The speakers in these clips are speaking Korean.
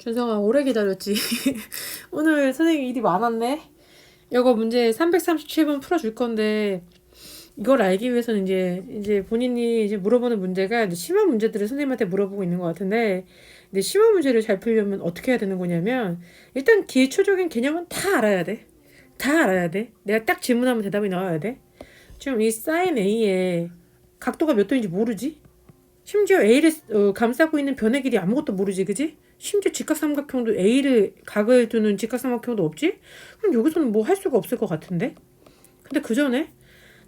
준성아 오래 기다렸지. 오늘 선생님 일이 많았네. 이거 문제 337번 풀어줄 건데 이걸 알기 위해서는 이제 이제 본인이 이제 물어보는 문제가 이제 심화 문제들을 선생님한테 물어보고 있는 것 같은데 근데 심화 문제를 잘 풀려면 어떻게 해야 되는 거냐면 일단 기초적인 개념은 다 알아야 돼. 다 알아야 돼. 내가 딱 질문하면 대답이 나와야 돼. 지금 이 사인 A의 각도가 몇 도인지 모르지? 심지어 A를 어, 감싸고 있는 변의 길이 아무것도 모르지, 그지? 심지어 직각삼각형도 A를 각을 두는 직각삼각형도 없지? 그럼 여기서는 뭐 할 수가 없을 것 같은데? 근데 그 전에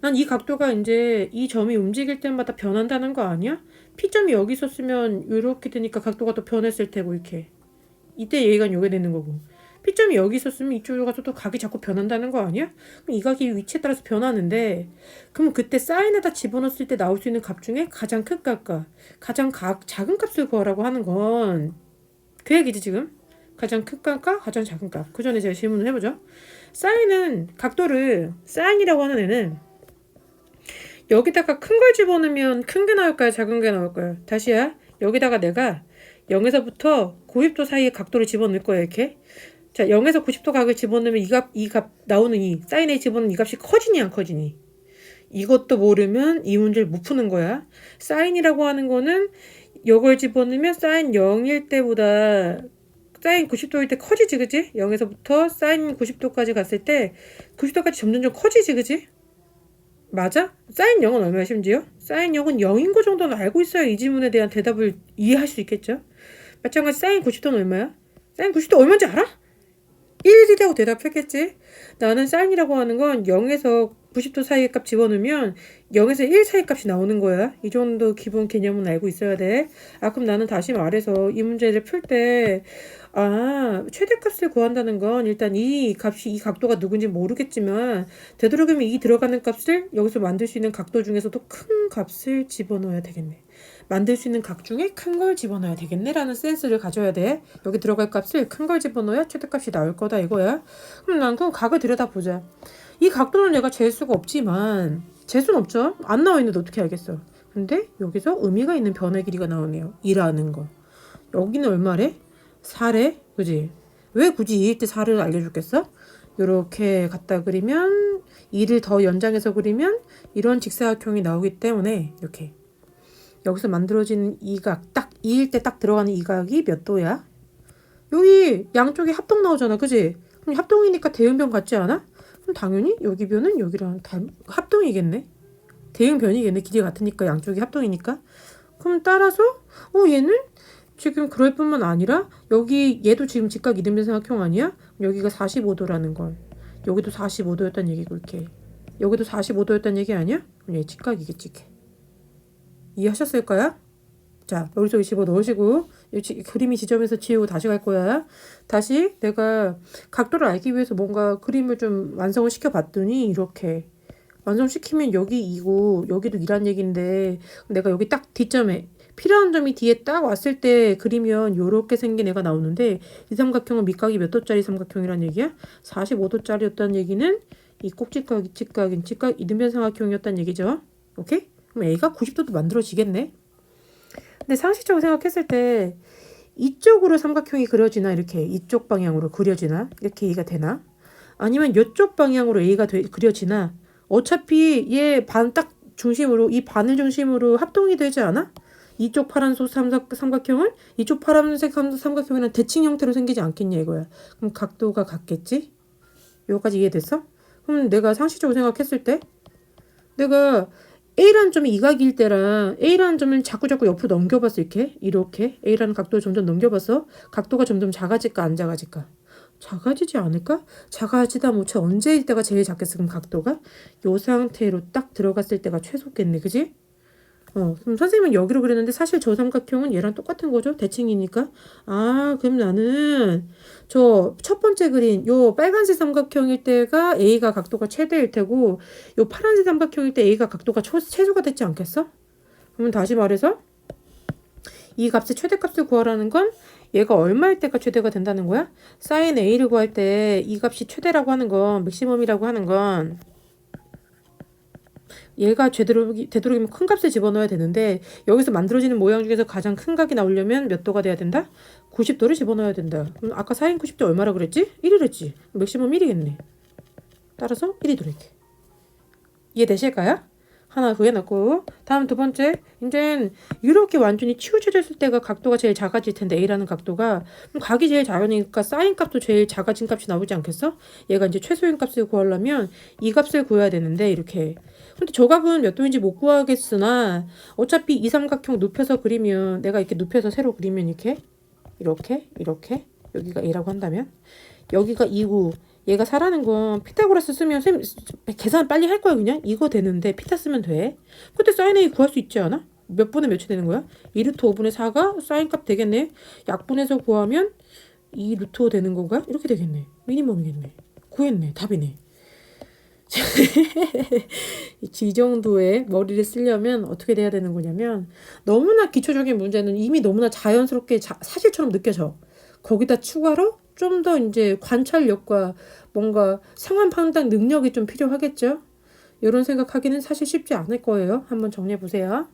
난 이 각도가 이제 이 점이 움직일 때마다 변한다는 거 아니야? P점이 여기 있었으면 이렇게 되니까 각도가 또 변했을 테고 이렇게 이때 얘가 요게 되는 거고 P점이 여기 있었으면 이쪽으로 가서 또 각이 자꾸 변한다는 거 아니야? 그럼 이 각이 위치에 따라서 변하는데 그럼 그때 사인에다 집어넣었을 때 나올 수 있는 값 중에 가장 큰 값과 가장 가, 작은 값을 구하라고 하는 건 그 얘기지 지금 가장 큰 값과 가장 작은 값. 그 전에 제가 질문을 해보죠. 사인은 각도를 사인이라고 하는 애는 여기다가 큰 걸 집어넣으면 큰 게 나올까요? 작은 게 나올까요? 다시야. 여기다가 내가 0에서부터 90도 사이의 각도를 집어넣을 거예요. 이렇게. 자, 0에서 90도 각을 집어넣으면 이 값, 이 값 나오는 이 사인에 집어넣는 이 값이 커지니 안 커지니? 이것도 모르면 이 문제를 못 푸는 거야. 사인이라고 하는 거는 이걸 집어넣으면 사인 0일 때보다 사인 90도일 때 커지지, 그지? 0에서부터 사인 90도까지 갔을 때 90도까지 점점 좀 커지지, 그지? 맞아? 사인 0은 얼마야, 심지어? 사인 0은 0인 거 정도는 알고 있어야 이 질문에 대한 대답을 이해할 수 있겠죠? 마찬가지 사인 90도는 얼마야? 사인 90도 얼마인지 알아? 1이라고 대답했겠지? 나는 사인이라고 하는 건 0에서 90도 사이의 값 집어넣으면 0에서 1 사이 값이 나오는 거야. 이 정도 기본 개념은 알고 있어야 돼. 아, 그럼 나는 다시 말해서 이 문제를 풀 때, 아, 최대값을 구한다는 건 일단 이 값이, 이 각도가 누군지 모르겠지만, 되도록이면 이 들어가는 값을 여기서 만들 수 있는 각도 중에서도 큰 값을 집어넣어야 되겠네. 만들 수 있는 각 중에 큰 걸 집어넣어야 되겠네라는 센스를 가져야 돼. 여기 들어갈 값을 큰 걸 집어넣어야 최대값이 나올 거다 이거야. 그럼 난 그럼 각을 들여다보자. 이 각도는 내가 잴 수가 없지만 잴 수는 없죠. 안 나와 있는데 어떻게 알겠어. 근데 여기서 의미가 있는 변의 길이가 나오네요. 2라는 거. 여기는 얼마래? 4래? 그지? 왜 굳이 2일 때 4를 알려줬겠어? 이렇게 갖다 그리면 2를 더 연장해서 그리면 이런 직사각형이 나오기 때문에 이렇게 여기서 만들어진 이 각, 딱 2일 때 딱 들어가는 이 각이 몇 도야? 여기 양쪽에 합동 나오잖아. 그지? 그럼 합동이니까 대응변 같지 않아? 그럼 당연히 여기 변은 여기랑 닮, 합동이겠네. 대응변이겠네. 길이 같으니까 양쪽이 합동이니까. 그럼 따라서 어 얘는 지금 그럴 뿐만 아니라 여기 얘도 지금 직각 이등변 삼각형 아니야? 여기가 45도라는 걸. 여기도 45도였단 얘기고 이렇게. 여기도 45도였단 얘기 아니야? 그럼 얘 직각이겠지. 이렇게. 이해하셨을까요? 자, 머릿속에 집어 넣으시고 그림이 지점에서 지우고 다시 갈 거야. 다시 내가 각도를 알기 위해서 뭔가 그림을 좀 완성을 시켜 봤더니 이렇게 완성시키면 여기 이고 여기도 이란 얘긴데 내가 여기 딱 뒷점에 필요한 점이 뒤에 딱 왔을 때 그리면 요렇게 생긴 애가 나오는데 이 삼각형은 밑각이 몇 도짜리 삼각형이란 얘기야? 45도짜리였다는 얘기는 이 꼭지각이 직각인 직각 이등변 삼각형이었다는 얘기죠. 오케이? 그럼 A가 90도도 만들어지겠네. 근데 상식적으로 생각했을 때 이쪽으로 삼각형이 그려지나 이렇게 이쪽 방향으로 그려지나 이렇게 A가 되나? 아니면 이쪽 방향으로 A가 되, 그려지나? 어차피 얘 반 딱 중심으로 이 반을 중심으로 합동이 되지 않아? 이쪽 파란색 삼각, 삼각형은 이쪽 파란색 삼- 삼각형이랑 대칭 형태로 생기지 않겠냐 이거야. 그럼 각도가 같겠지? 여기까지 이해됐어? 그럼 내가 상식적으로 생각했을 때 내가 A라는 점이 이각일 때랑 A라는 점을 자꾸 자꾸 옆으로 넘겨봤어 이렇게? 이렇게? A라는 각도를 점점 넘겨봤어 각도가 점점 작아질까 안 작아질까? 작아지지 않을까? 작아지다 못해 언제일 때가 제일 작겠어 그럼 각도가? 요 상태로 딱 들어갔을 때가 최소겠네 그지 어 그럼 선생님은 여기로 그랬는데 사실 저 삼각형은 얘랑 똑같은 거죠 대칭이니까 아 그럼 나는 저 첫 번째 그린 요 빨간색 삼각형일 때가 A가 각도가 최대일 테고 요 파란색 삼각형일 때 A가 각도가 초, 최소가 됐지 않겠어? 그러면 다시 말해서 이 값의 최대값을 구하라는 건 얘가 얼마일 때가 최대가 된다는 거야? 사인 A를 구할 때 이 값이 최대라고 하는 건 맥시멈이라고 하는 건 얘가 되도록, 되도록이면 큰 값을 집어넣어야 되는데 여기서 만들어지는 모양 중에서 가장 큰 각이 나오려면 몇 도가 돼야 된다? 90도를 집어넣어야 된다. 아까 사인 90도 얼마라 그랬지? 1이랬지. 맥시멈 1이겠네. 따라서 1이 들어있게. 이해되실까요? 하나 났고 다음 두 번째 이제 이렇게 완전히 치우쳐졌을 때가 각도가 제일 작아질 텐데 A라는 각도가 그럼 각이 제일 작으니까 사인 값도 제일 작아진 값이 나오지 않겠어? 얘가 이제 최소인 값을 구하려면 이 값을 구해야 되는데 이렇게 근데 저 각은 몇 도인지 못 구하겠으나 어차피 이 삼각형 눕혀서 그리면 내가 이렇게 눕혀서 세로 그리면 이렇게 이렇게 이렇게 여기가 A라고 한다면 여기가 2구. 얘가 4라는 건 피타고라스 쓰면 쌤 계산 빨리 할 거야 그냥? 이거 되는데 피타 쓰면 돼. 근데 사인 A 구할 수 있지 않아? 몇 분의 몇이 되는 거야? 2 루트 5분의 4가 사인 값 되겠네. 약분해서 구하면 2 루트 5 되는 건가? 이렇게 되겠네. 미니멈이겠네. 구했네. 답이네 이 정도의 머리를 쓰려면 어떻게 돼야 되는 거냐면 너무나 기초적인 문제는 이미 너무나 자연스럽게 자, 사실처럼 느껴져. 거기다 추가로 좀 더 이제 관찰력과 뭔가 상황 판단 능력이 좀 필요하겠죠. 이런 생각하기는 사실 쉽지 않을 거예요. 한번 정리해 보세요.